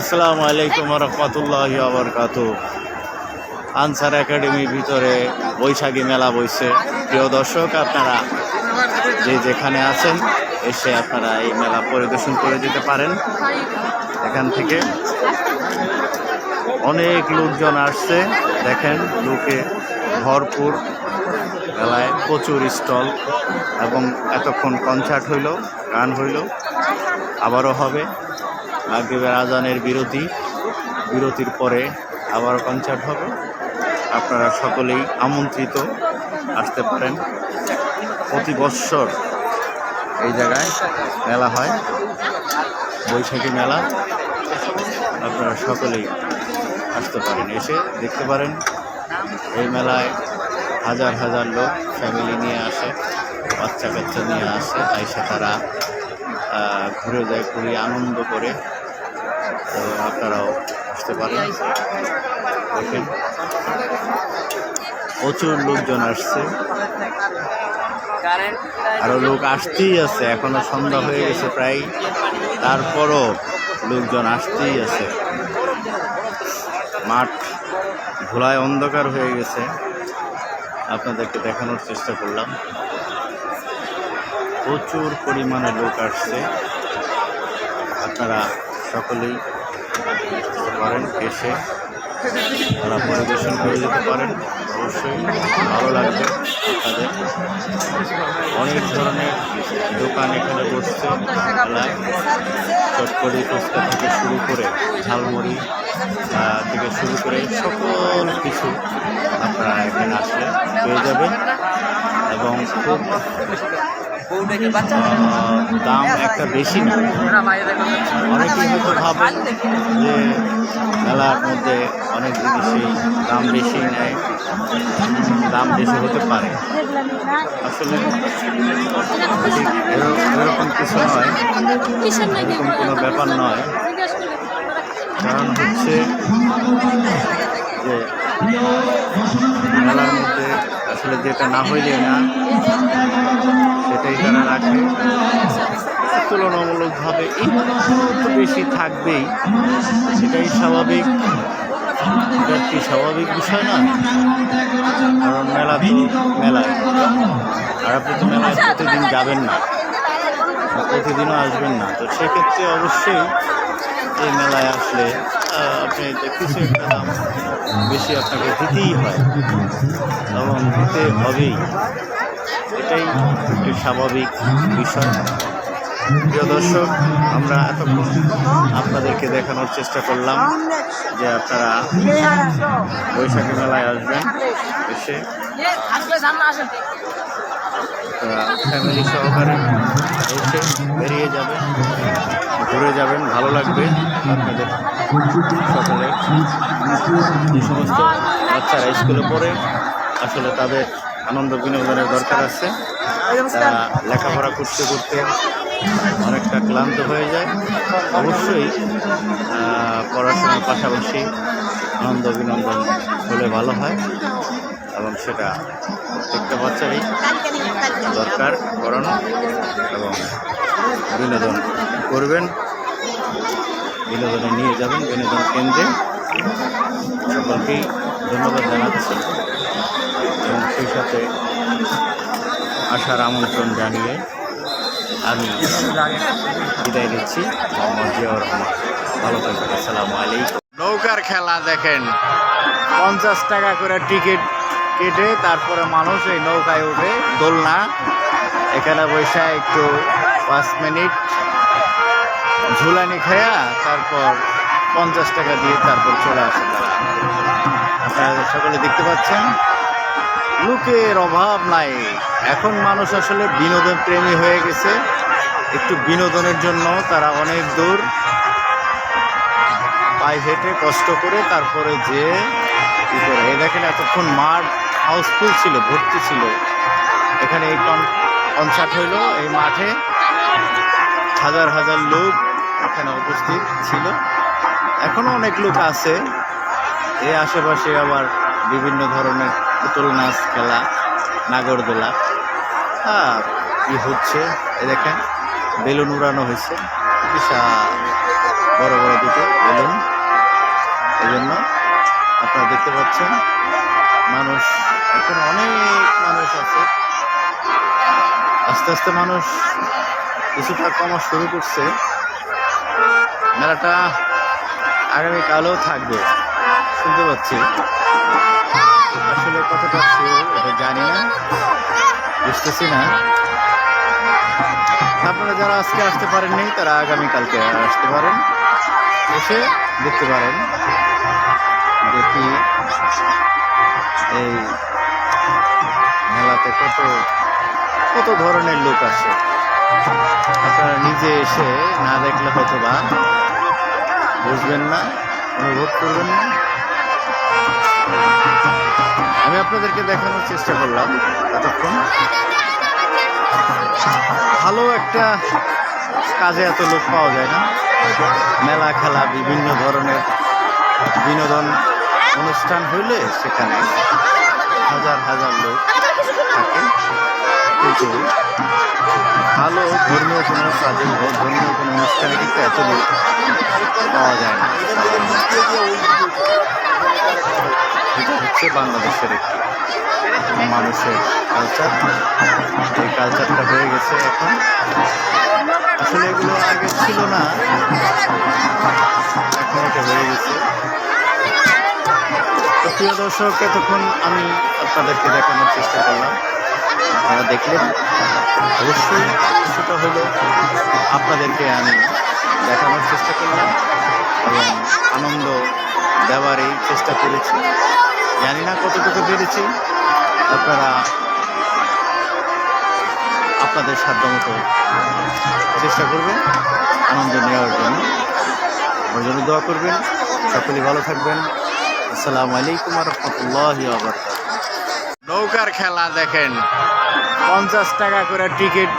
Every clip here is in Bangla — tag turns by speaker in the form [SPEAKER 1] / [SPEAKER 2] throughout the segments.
[SPEAKER 1] আসসালামু আলাইকুম রহমতুল্লাহ আবরকাত আনসার একাডেমির ভিতরে বৈশাখী মেলা বইছে। প্রিয় দর্শক, আপনারা যে যেখানে আছেন, এসে আপনারা এই মেলা পরিদর্শন করে যেতে পারেন। এখান থেকে অনেক লোকজন আসছে। দেখেন, লোকে ভরপুর মেলায় প্রচুর স্টল এবং এতক্ষণ কনসার্ট হইল, গান হইল, আবারও হবে। মাগরিবের আজানের বিরতি। বিরতির পরে আবার কনসার্ট হবে। আপনারা সকলেই আমন্ত্রিত আসতে পারেন। প্রতি বৎসর এই জায়গায় মেলা হয়। বৈশাখী মেলা। আপনারা সকলেই আসতে পারেন। এসে দেখতে পারেন, এই মেলায় হাজার হাজার লোক ফ্যামিলি নিয়ে আসে বাচ্চা কাচ্চা নিয়ে আসে। আইসে তারা ঘুরে যায় খুবই আনন্দ করে। তো আপনারাও আসতে পারেন। দেখেন, প্রচুর লোকজন আসছে। আরও লোক আসতেই আছে, এখনও সন্ধ্যা হয়ে গেছে প্রায়। তারপরও লোকজন আসতেই আছে। মাঠ ঘোলায় অন্ধকার হয়ে গেছে। আপনাদেরকে দেখানোর চেষ্টা করলাম। প্রচুর পরিমাণে লোক আসছে। আপনারা সকলেই পারেন এসে তারা পরিবেশন করে যেতে পারেন। অবশ্যই ভালো লাগবে তাদের। অনেক ধরনের দোকান এখানে বসছে মেলায় চটকড়ি ফুচকা থেকে শুরু করে ঝালমুড়ি থেকে শুরু করে সকল কিছু আপনারা এখানে আসলে পেয়ে যাবেন। এবং খুব দাম একটা বেশি না। অনেকেই হয়তো ভাবেন যে মেলার মধ্যে অনেক জিনিসই দাম বেশি নেয় দাম বেশি হতে পারে। আসলে এরকম এরকম কিছু নয় এরকম কোনো ব্যাপার নয়। কারণ হচ্ছে যে মেলার মধ্যে আসলে যেটা না হইলে না, সেটাই তারা রাখে। তুলনামূলকভাবে একটু বেশি থাকবেই, সেটাই স্বাভাবিক। এটা কি স্বাভাবিক বিষয় না, কারণ মেলা তো মেলায়। আর আপনি তো মেলায় প্রতিদিন যাবেন না প্রতিদিনও আসবেন না। তো সেক্ষেত্রে অবশ্যই এই মেলায় আসলে আপনি কিছু একটা দাম বেশি আপনাকে দিতেই হয়। এবং দিতে হবেই। এটাই একটি স্বাভাবিক বিষয়। প্রিয় দর্শক, আমরা এতক্ষণ আপনাদেরকে দেখানোর চেষ্টা করলাম যে আপনারা বৈশাখী মেলায় আসবেন এসে। ফ্যামিলি সহকারে এসে বেরিয়ে যাবেন। ঘুরে যাবেন, ভালো লাগবে আপনাদের সকলের যে সমস্ত বাচ্চারা স্কুলে পড়ে, আসলে তাদের আনন্দ বিনোদনের দরকার আছে। তারা লেখাপড়া করতে করতে অনেকটা ক্লান্ত হয়ে যায়। অবশ্যই পড়াশোনার পাশাপাশি আনন্দ বিনোদন হলে ভালো হয়। এবং সেটা প্রত্যেকটা বাচ্চারই দরকার করানো এবং বিনোদন করবেন। বিনোদনে নিয়ে যাবেন বিনোদন কেন্দ্রে। সকলকেই ধন্যবাদ জানাচ্ছি। এবং সেই সাথে আসার আমন্ত্রণ জানিয়ে আমি বিদায় রহমান, ভালো থাকবেন। আসসালামু আলাইকুম। নৌকার খেলা দেখেন। পঞ্চাশ টাকা করে টিকিট কেটে তারপরে মানুষ এই নৌকায় উঠে দোলনা। এখানে বসে একটু পাঁচ মিনিট ঝুলানি খায়া তারপর পঞ্চাশ টাকা দিয়ে তারপর চলে আসে। আপনারা সকলে দেখতে পাচ্ছেন, লোকের অভাব নাই। এখন মানুষ আসলে বিনোদন প্রেমী হয়ে গেছে। একটু বিনোদনের জন্য তারা অনেক দূর। পায়ে হেঁটে কষ্ট করে তারপরে যে কি করে? দেখেন এতক্ষণ মাঠ হাউসফুল ছিল, ভর্তি ছিল। এখানে এই কনসার্ট হইল এই মাঠে। হাজার হাজার লোক এখানে উপস্থিত ছিল। এখনও অনেক লোক আছে। এই আশেপাশে আবার বিভিন্ন ধরনের পুতুল নাচ খেলা নাগরদোলা হ্যাঁ কি হচ্ছে এই দেখেন, বেলুন উড়ানো হয়েছে। বিশাল বড় বড় দুটো বেলুন। এই জন্য আপনারা দেখতে পাচ্ছেন, মানুষ আস্তে আস্তে মানুষ কিছুটা কমা শুরু করছে। মেলাটা আগামীকালও থাকবে, শুনতে পাচ্ছি। আসলে কতটা এটা জানি না, বুঝতেছি না। আপনারা যারা আজকে আসতে পারেননি, তারা আগামীকালকে আসতে পারেন, এসে দেখতে পারেন। দেখি এই মেলাতে কত কত ধরনের লোক আসে আপনারা নিজে এসে না দেখলে হয়তো বা বুঝবেন না, অনুভব করবেন না। আমি আপনাদেরকে দেখানোর চেষ্টা করলাম এতক্ষণ। ভালো একটা কাজে এত লোক পাওয়া যায় না। মেলা খেলা, বিভিন্ন ধরনের বিনোদন অনুষ্ঠান হইলে সেখানে হাজার হাজার লোক থাকে। কিন্তু ভালো ধর্মীয় কোনো কাজে ধর্মীয় কোনো অনুষ্ঠানে কিন্তু এত লোক পাওয়া যায় না। এটা হচ্ছে বাংলাদেশের একটি মানুষের কালচার এই কালচারটা হয়ে গেছে এখন। আসলে এগুলো আগে ছিল না, এখন এটা হয়ে গেছে। তো প্রিয় দর্শক, এতক্ষণ আমি আপনাদেরকে দেখানোর চেষ্টা করলাম। আপনারা দেখলেন, অবশ্যই কিছুটা হলো আপনাদেরকে আমি দেখানোর চেষ্টা করলাম এবং আনন্দ দেওয়ারই চেষ্টা করেছি। জানি না কতটুকু পেরেছি। আপনারা আপনাদের সাধ্যমতো চেষ্টা করবেন, আনন্দ নেওয়ার জন্য। আমার জন্য দোয়া করবেন। সকলেই ভালো থাকবেন। আসসালামু আলাইকুম রহমতুল্লাহ নৌকার খেলা দেখেন। পঞ্চাশ টাকা করে টিকিট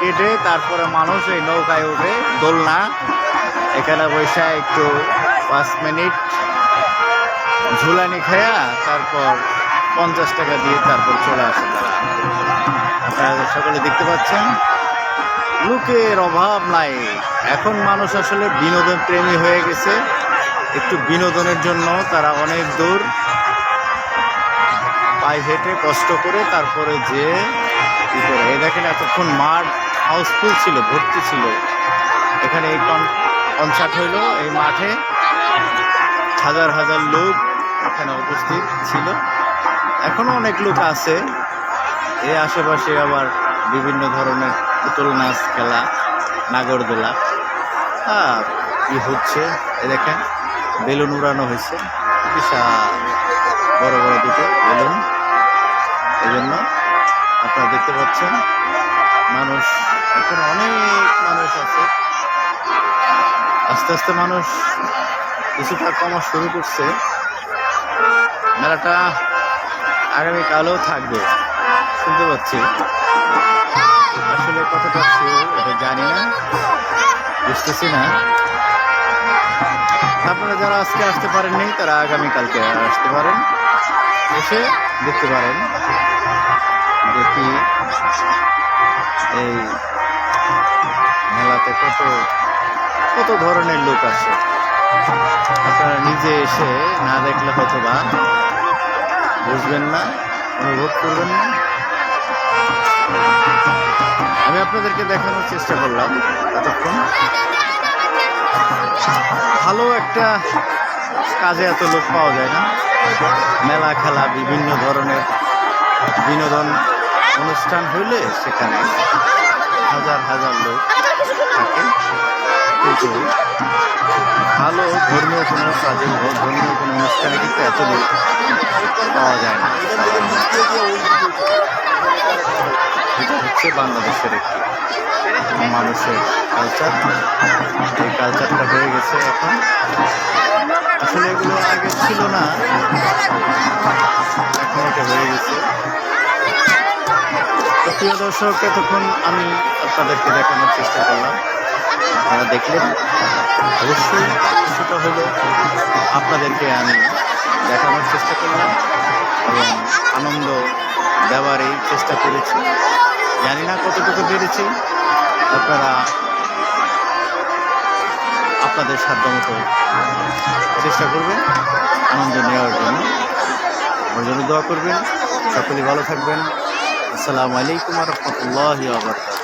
[SPEAKER 1] কেটে তারপরে মানুষ এই নৌকায় উঠে দোলনা। এখানে বসে একটু পাঁচ মিনিট ঝুলানি খেয়া তারপর পঞ্চাশ টাকা দিয়ে তারপর চলে আসে। আপনারা সকলে দেখতে পাচ্ছেন, লোকের অভাব নাই। এখন মানুষ আসলে বিনোদন প্রেমী হয়ে গেছে। একটু বিনোদনের জন্য তারা অনেক দূর পায়ে হেঁটে কষ্ট করে তারপরে যে কি করে, এই দেখেন এতক্ষণ মাঠ হাউসফুল ছিল, ভর্তি ছিল। এখানে এই কনসার্ট হইল, এই মাঠে হাজার হাজার লোক এখানে উপস্থিত ছিল। এখনও অনেক লোক আছে। এই আশেপাশে আবার বিভিন্ন ধরনের পুতুল নাচ খেলা, নাগরদোলা। হ্যাঁ কি হচ্ছে এ দেখেন, বেলুন উড়ানো হয়েছে, বিশাল বড় বড় দুটো বেলুন। জন্য আপনারা দেখতে পাচ্ছেন, মানুষ, এখন অনেক মানুষ আছে। আস্তে আস্তে মানুষ কিছুটা কমা শুরু করছে। মেলাটা আগামীকালও থাকবে, শুনতে পাচ্ছি। আসলে কতটা এটা জানি না, বুঝতেছি না। আপনারা যারা আজকে আসতে পারেননি, তারা আগামীকালকে আসতে পারেন। এসে দেখতে পারেন দেখি এই মেলাতে কত কত ধরনের লোক আছে। আপনারা নিজে এসে না দেখলে হয়তো বা বুঝবেন না, অনুভব করবেন না। আমি আপনাদেরকে দেখানোর চেষ্টা করলাম এতক্ষণ। ভালো একটা কাজে এত লোক পাওয়া যায় না। মেলা খেলা, বিভিন্ন ধরনের বিনোদন অনুষ্ঠান হইলে সেখানে হাজার হাজার লোক থাকে। কিন্তু ভালো ধর্মীয় কোনো কাজে ধর্মীয় কোনো অনুষ্ঠানে কিন্তু এত লোক পাওয়া যায় না। এটা হচ্ছে বাংলাদেশের একটি মানুষের কালচার এই কালচারটা হয়ে গেছে এখন। আসলে এগুলো আগে ছিল না। এখন এটা হয়ে গেছে। প্রিয় দর্শক, এতক্ষণ আমি আপনাদেরকে দেখানোর চেষ্টা করলাম। আপনারা দেখলেন, অবশ্যই কিছুটা হলো আপনাদেরকে আমি দেখানোর চেষ্টা করলাম। এবং আনন্দ দেওয়ারই চেষ্টা করেছি। জানি না কতটুকু পেরেছি। আপনারা আপনাদের সাধ্যমতো চেষ্টা করবেন, আনন্দ নেওয়ার জন্য। আমার জন্য দোয়া করবেন। সকলেই ভালো থাকবেন। আসসালামু আলাইকুম রহমতুল্লাহ আবরকাত